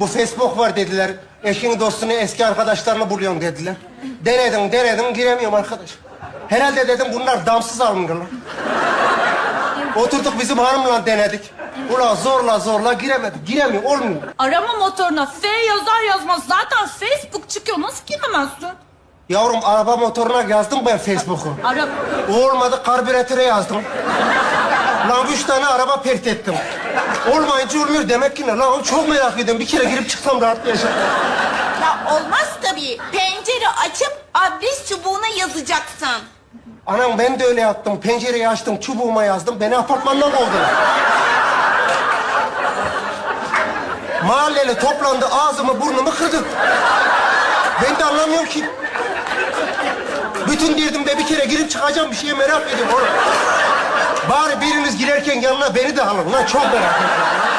Bu Facebook var dediler. Eşini, dostunu, eski arkadaşlarını buluyorsun dediler. Denedim, denedim, giremiyorum arkadaş. Herhalde dedim bunlar damsız alınırlar. Oturduk bizim hanımla denedik. Ulan zorla zorla giremedik. Giremiyor, olmuyor. Arama motoruna F yazar yazmaz zaten Facebook çıkıyor. Nasıl giremezsin? Yavrum araba motoruna yazdım ben Facebook'u. Ara... Olmadı karbüratöre yazdım. Lan üç tane araba pert ettim. Olmayınca olmuyor demek ki ne? Lan çok merak ediyorum. Bir kere girip çıksam rahatlayacağım. Ya olmaz tabii. Pencere açıp adres çubuğuna yazacaksın. Anam ben de öyle yaptım. Pencereyi açtım, çubuğuma yazdım. Beni apartmandan kovdular. Mahalleli toplandı, ağzımı burnumu kırdı. Ben de anlamıyorum ki. Bütün derdim de bir kere girip çıkacağım bir şeye merak ediyorum oğlum. Bari biriniz girerken yanına beni de alın lan çok merak ediyorum.